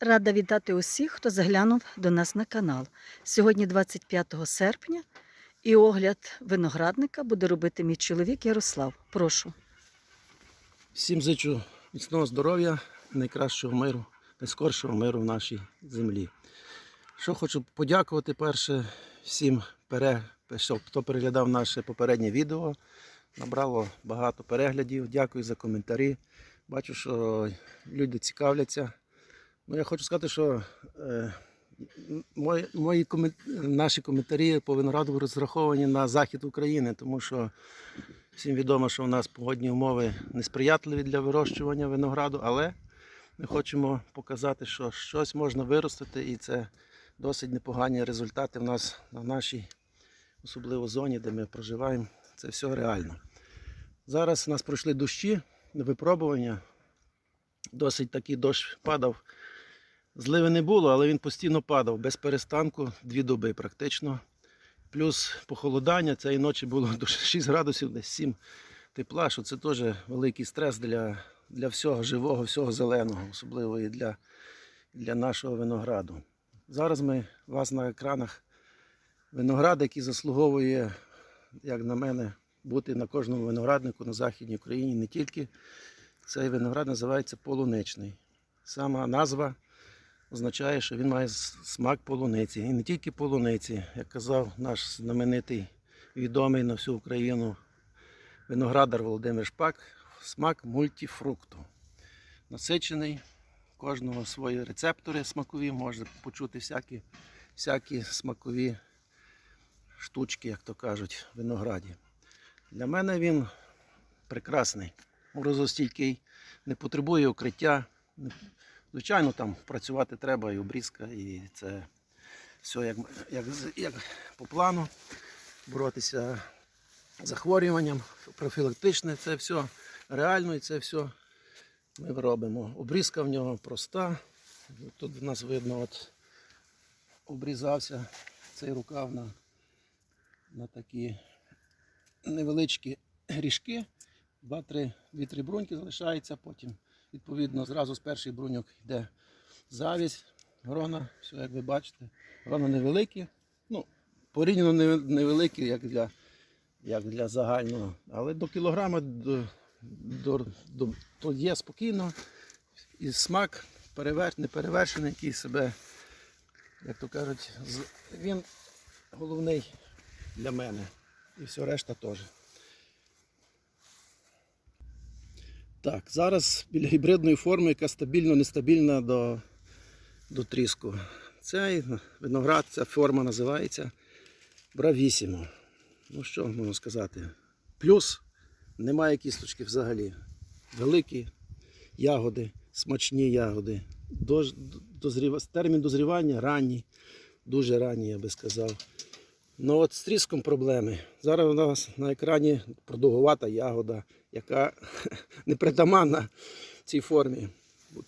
Рада вітати усіх, хто заглянув до нас на канал. Сьогодні 25 серпня і огляд виноградника буде робити мій чоловік Ярослав. Прошу. Всім зичу міцного здоров'я, найкращого миру, найскоршого миру в нашій землі. Що хочу подякувати перше всім, пере, хто переглядав наше попереднє відео. Набрало багато переглядів. Дякую за коментарі. Бачу, що люди цікавляться. Ну, я хочу сказати, що е, мої, мої комен- наші коментарі по винограду розраховані на захід України, тому що Всім відомо, що у нас погодні умови несприятливі для вирощування винограду, але ми хочемо показати, що щось можна виростити, і це досить непогані результати в нас на нашій, особливо зоні, де ми проживаємо. Це все реально. Зараз у нас пройшли дощі, випробування. Досить такий дощ падав. Зливи не було, але він постійно падав без перестанку дві доби практично. Плюс похолодання цієї ночі було до 6 градусів, десь 7 тепла, що це теж великий стрес для, для всього живого, всього зеленого, особливо і для, для нашого винограду. Зараз ми вас на екранах виноград, який заслуговує, як на мене, бути на кожному винограднику на Західній Україні, не тільки. Цей виноград називається полуничний. Сама назва означає, що він має смак полуниці. І не тільки полуниці, як казав наш знаменитий, відомий на всю Україну виноградар Володимир Шпак, смак мультифрукту. Насичений, кожного свої рецептори смакові, можна почути всякі, всякі смакові штучки, як то кажуть, в винограді. Для мене він прекрасний, морозостійкий, не потребує укриття. Звичайно, там працювати треба і обрізка, і це все як, як, як по плану. Боротися з захворюванням, профілактичне, це все реально і це все ми робимо. Обрізка в нього проста. Тут в нас видно, от обрізався цей рукав на, на такі невеличкі грішки. Два-три дві-три бруньки залишається, потім Відповідно, зразу з перших бруньок йде завість, грона, все як ви бачите. Грона невеликі, ну, порівняно невеликі, як для, як для загального. Але до кілограма до, до, до, то є спокійно. І смак перевер, не перевершений, який себе, як то кажуть, він головний для мене. І все решта теж. Так, зараз біля гібридної форми, яка стабільно нестабільна до, до тріску. Цей виноград, ця форма називається Бравісімо. Ну що можна сказати? Плюс немає кісточки взагалі. Великі ягоди, смачні ягоди. Дож, дозріва, термін дозрівання ранній, дуже ранній, я би сказав. Ну от з тріском проблеми. Зараз у нас на екрані продовгувата ягода, яка непритаманна цій формі.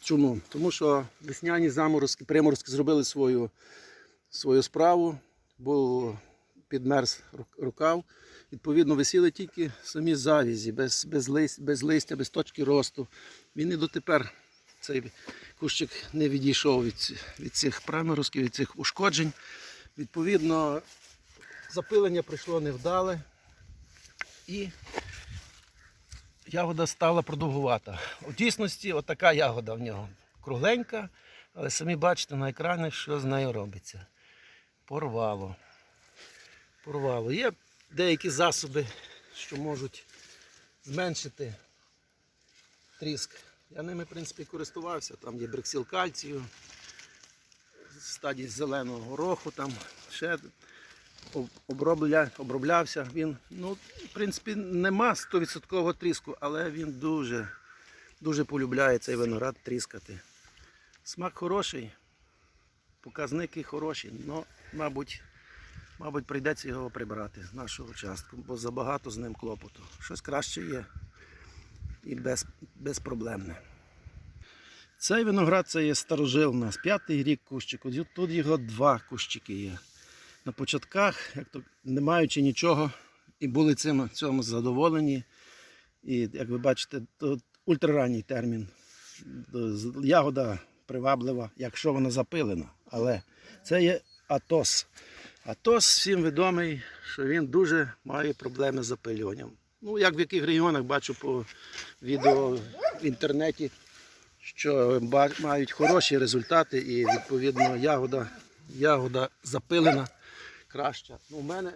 Чому? Тому що весняні заморозки, приморозки зробили свою, свою справу, був підмерз рукав. Відповідно, висіли тільки самі завізі, без, без, лист, без листя, без точки росту. Він і дотепер цей кущик не відійшов від, від цих приморозків, від цих ушкоджень. Відповідно, запилення прийшло невдале і ягода стала продовгувата. У дійсності отака ягода в нього кругленька, але самі бачите на екрані, що з нею робиться. Порвало. Порвало. Є деякі засоби, що можуть зменшити тріск. Я ними, в принципі, користувався. Там є бриксіл кальцію, стадії зеленого гороху, там ще обробля, оброблявся. Він, ну, в принципі, нема 100% тріску, але він дуже, дуже полюбляє цей виноград тріскати. Смак хороший, показники хороші, але, мабуть, мабуть, прийдеться його прибрати з нашого участку, бо забагато з ним клопоту. Щось краще є і без, безпроблемне. Цей виноград це є старожил у нас, п'ятий рік кущику. Тут його два кущики є на початках, як то не маючи нічого, і були цим цьому задоволені. І як ви бачите, то ультраранній термін. Ягода приваблива, якщо вона запилена. Але це є Атос. Атос всім відомий, що він дуже має проблеми з запилюванням. Ну, як в яких регіонах бачу по відео в інтернеті, що мають хороші результати і відповідно ягода, ягода запилена краща. Ну, у мене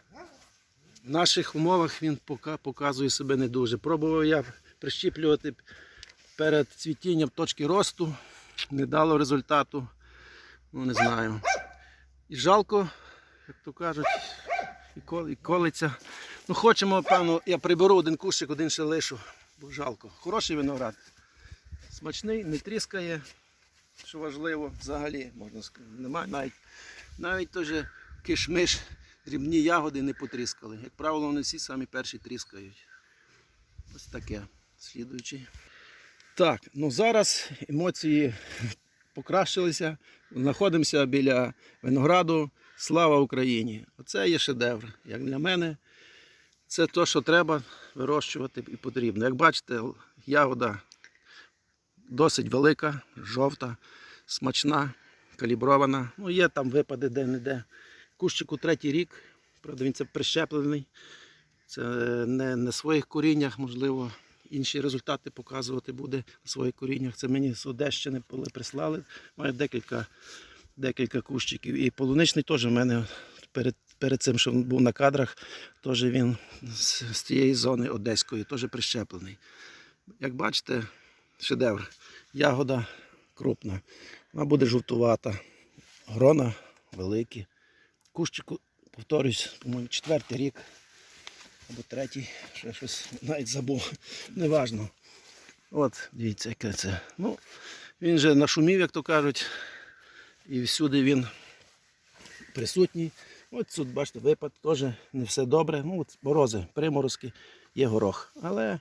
в наших умовах він показує себе не дуже. Пробував я прищіплювати перед цвітінням точки росту, не дало результату. Ну, не знаю. І жалко, як то кажуть, і, кол, і колиться. Ну, хочемо, певно, я приберу один кущик, один ще лишу, бо жалко. Хороший виноград. Смачний, не тріскає, що важливо, взагалі, можна сказати. Немає навіть, навіть же кишмиш, дрібні ягоди не потріскали. Як правило, вони всі самі перші тріскають. Ось таке. Слідуючий. Так, ну зараз емоції покращилися. Знаходимося біля винограду. Слава Україні! Оце є шедевр. Як для мене, це те, що треба вирощувати і потрібно. Як бачите, ягода досить велика, жовта, смачна, калібрована. Ну, є там випади де-не-де. Кущику третій рік, правда, він це прищеплений. Це не на своїх коріннях, можливо, інші результати показувати буде на своїх коріннях. Це мені з Одещини прислали. Маю декілька, декілька кущиків. І полуничний теж в мене перед, перед цим, що він був на кадрах, теж він з, з тієї зони одеської, теж прищеплений. Як бачите, шедевр. Ягода крупна. Вона буде жовтувата. Грона великі. Кущику, повторюсь, по-моєму, четвертий рік або третій, ще щось навіть забув. Неважно. От, дивіться, яке це. Ну, він же нашумів, як то кажуть, і всюди він присутній. От тут, бачите, випад теж не все добре. Ну, от морози, приморозки, є горох. Але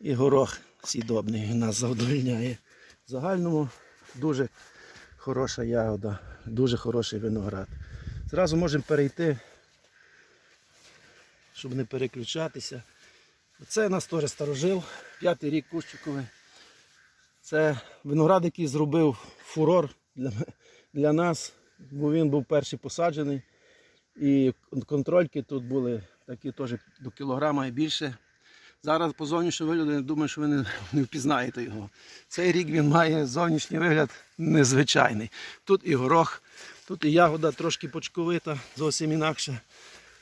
і горох сідобний нас задовольняє. В загальному дуже хороша ягода, дуже хороший виноград. Зразу можемо перейти, щоб не переключатися. Це у нас теж старожил, п'ятий рік кущиковий. Це виноград, який зробив фурор для, для нас, бо він був перший посаджений. І контрольки тут були такі теж до кілограма і більше. Зараз по зовнішньому вигляду я думаю, що ви не, не впізнаєте його. Цей рік він має зовнішній вигляд незвичайний. Тут і горох, тут і ягода трошки почковита, зовсім інакша.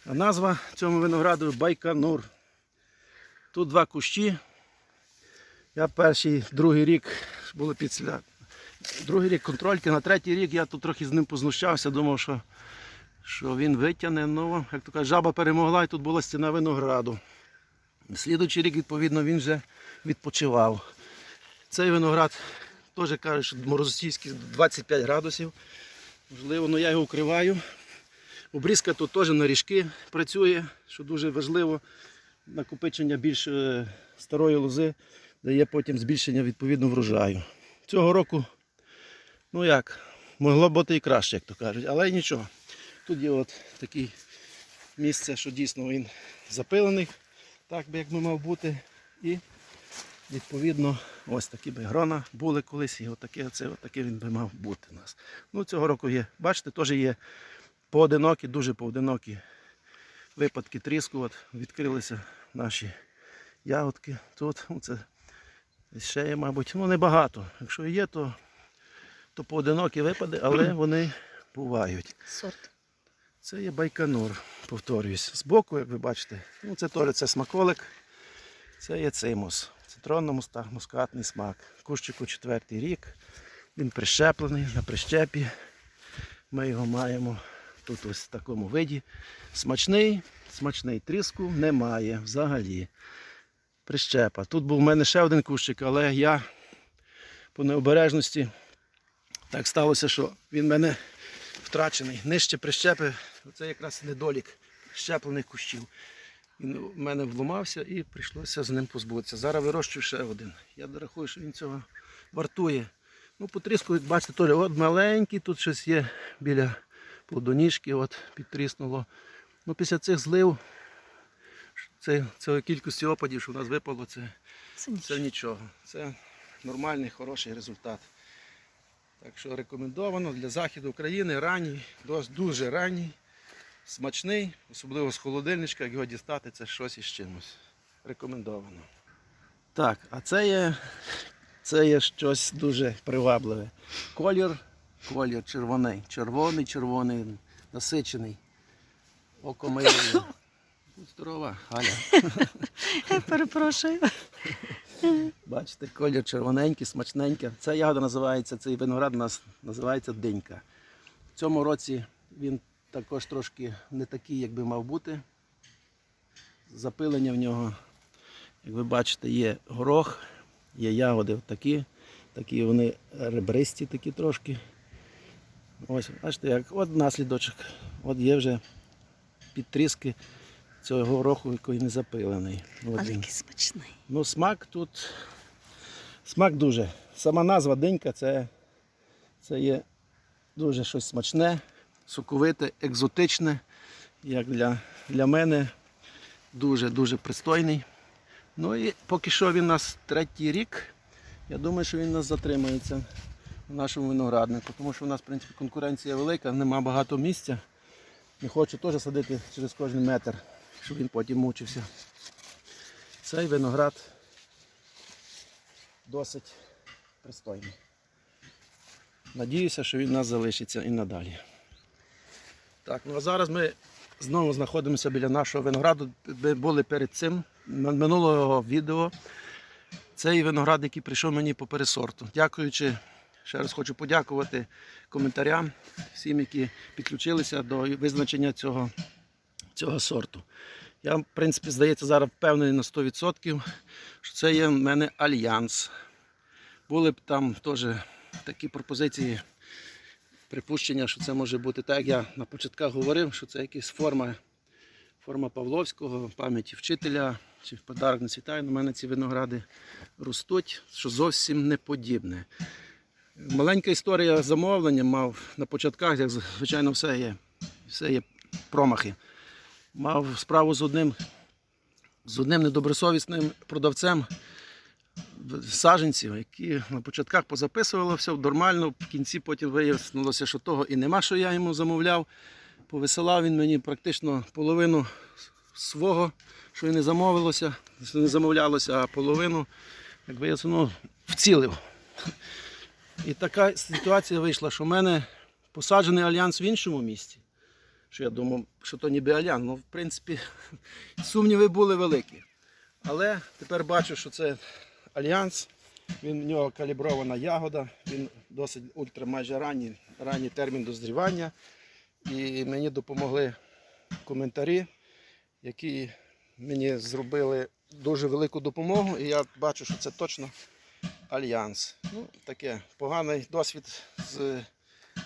А назва цьому винограду Байконур. Тут два кущі. Я перший, другий рік були підсля. Другий рік контрольки, на третій рік я тут трохи з ним познущався, думав, що, що він витягне. Ну, як то кажуть, жаба перемогла і тут була стіна винограду. Слідуючий рік, відповідно, він вже відпочивав. Цей виноград теж кажуть, що морозостійський 25 градусів. Можливо, але я його укриваю. Обрізка тут теж на ріжки працює, що дуже важливо. Накопичення більш е, старої лози дає потім збільшення відповідно врожаю. Цього року, ну як, могло бути і краще, як то кажуть, але нічого. Тут є от таке місце, що дійсно він запилений, так би як би мав бути. І відповідно ось такі би грона були колись, і отаке, це, отаке він би мав бути у нас. Ну, цього року є, бачите, теж є поодинокі, дуже поодинокі випадки тріску. От відкрилися наші ягодки. Тут ну, це ще є, мабуть, ну небагато. Якщо є, то, то поодинокі випади, але вони бувають. Сорт. Це є байконур, повторююсь. Збоку, як ви бачите, ну це теж це смаколик, це є цимус. Цитронно-мускатний смак. Кущику четвертий рік. Він прищеплений на прищепі. Ми його маємо тут ось в такому виді. Смачний, смачний тріску немає взагалі. Прищепа. Тут був у мене ще один кущик, але я по необережності так сталося, що він в мене втрачений. Нижче прищепи, це якраз недолік щеплених кущів. Він у мене вломався і прийшлося з ним позбутися. Зараз вирощую ще один. Я рахую, що він цього вартує. Ну, потріску, як бачите, теж от маленький, тут щось є біля плодоніжки, от підтріснуло. Ну, після цих злив, це, цієї кількості опадів, що в нас випало, це, Це нічого. це нічого. Це нормальний, хороший результат. Так що рекомендовано для західу України ранній, дуже ранній, смачний, особливо з холодильничка, як його дістати, це щось із чимось. Рекомендовано. Так, а це є, це є щось дуже привабливе. Колір, колір червоний, червоний, червоний, насичений. Око моє. Здорова, Галя. Перепрошую. Бачите, колір червоненький, смачненький. Ця ягода називається, цей виноград у нас називається динька. В цьому році він також трошки не такий, як би мав бути. Запилення в нього, як ви бачите, є горох, є ягоди такі, такі вони ребристі такі трошки. Ось, бачите, як от наслідочок. От є вже підтріски цього гороху, який не запилений. От Але який смачний. Ну, смак тут. Смак дуже. Сама назва динька це, це є дуже щось смачне, соковите, екзотичне. Як для, для мене дуже-дуже пристойний. Ну і поки що він у нас третій рік. Я думаю, що він у нас затримається в нашому винограднику, тому що у нас, в принципі, конкуренція велика, нема багато місця. Не хочу теж садити через кожен метр, щоб він потім мучився. Цей виноград досить пристойний. Надіюся, що він у нас залишиться і надалі. Так, ну а зараз ми знову знаходимося біля нашого винограду. Ми були перед цим минулого відео. Цей виноград, який прийшов мені по пересорту. Дякуючи, ще раз хочу подякувати коментарям, всім, які підключилися до визначення цього, цього сорту. Я, в принципі, здається, зараз впевнений на 100%, що це є в мене альянс. Були б там теж такі пропозиції, припущення, що це може бути так, як я на початках говорив, що це якась форма, форма Павловського, пам'яті вчителя чи подарок на світаю. У мене ці виногради ростуть, що зовсім не подібне. Маленька історія замовлення мав на початках, як звичайно, все є, все є промахи мав справу з одним, з одним недобросовісним продавцем саженців, які на початках позаписували все нормально, в кінці потім вияснилося, що того і нема, що я йому замовляв. Повисилав він мені практично половину свого, що і не замовилося, не замовлялося, а половину, як ну, вцілив. І така ситуація вийшла, що в мене посаджений альянс в іншому місці що я думав, що то ніби Алян. Ну, в принципі, сумніви були великі. Але тепер бачу, що це альянс. Він в нього калібрована ягода, він досить ультра майже ранній, ранній термін дозрівання. І мені допомогли коментарі, які мені зробили дуже велику допомогу. І я бачу, що це точно альянс. Ну, таке поганий досвід з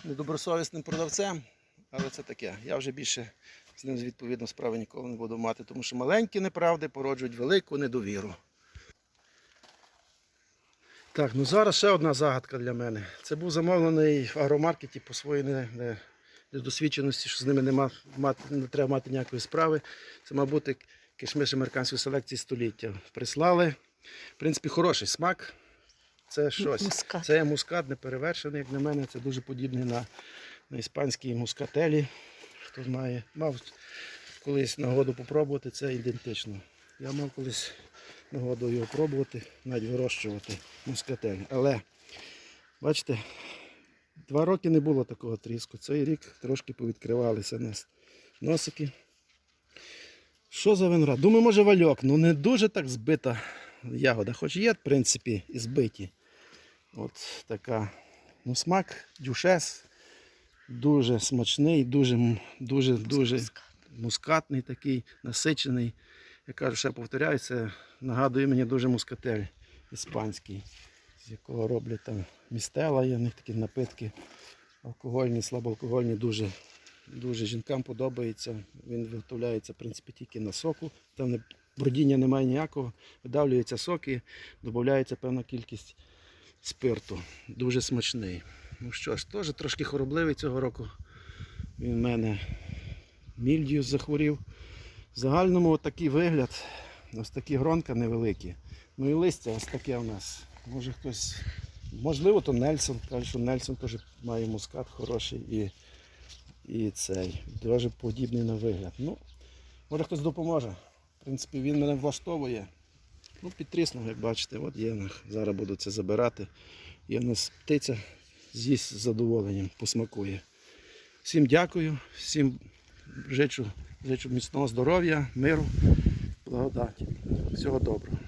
недобросовісним продавцем. Але це таке. Я вже більше з ним відповідно справи ніколи не буду мати, тому що маленькі неправди породжують велику недовіру. Так, ну зараз ще одна загадка для мене. Це був замовлений в агромаркеті по своїй не- не- недосвідченості, що з ними нема, мати, не треба мати ніякої справи. Це, мав бути кишмиш американської селекції століття. Прислали. В принципі, хороший смак. Це щось. Мускат. Це мускат неперевершений, як на мене. Це дуже подібний на, на іспанській мускателі. Хто знає, мав колись нагоду попробувати, це ідентично. Я мав колись нагоду його пробувати, навіть вирощувати мускатель. Але, бачите, два роки не було такого тріску. Цей рік трошки повідкривалися нас носики. Що за виноград? Думаю, може вальок, ну не дуже так збита ягода, хоч є, в принципі, і збиті. От така. Ну, смак дюшес. Дуже смачний, дуже, дуже, дуже мускатний такий, насичений. Я кажу, ще повторяю, це нагадує мені дуже мускатель іспанський, з якого роблять там містела, є в них такі напитки алкогольні, слабоалкогольні, дуже, дуже жінкам подобається. Він виготовляється в принципі тільки на соку. Там бродіння немає ніякого, видавлюються соки, додається певна кількість спирту. Дуже смачний. Ну що ж, теж трошки хоробливий цього року. Він в мене мільдію захворів. В загальному такий вигляд, ось такі гронка невеликі. Ну і листя ось таке у нас. Може хтось Можливо, то Нельсон. Каже, що Нельсон теж має мускат хороший і, і цей. Дуже подібний на вигляд. Ну, може хтось допоможе. В принципі, він мене влаштовує. Ну, підтріснув, як бачите, от є. Зараз буду це забирати. Є в нас птиця, з'їсть з задоволенням, посмакує. Всім дякую, всім жичу, жичу міцного здоров'я, миру, благодаті. Всього доброго.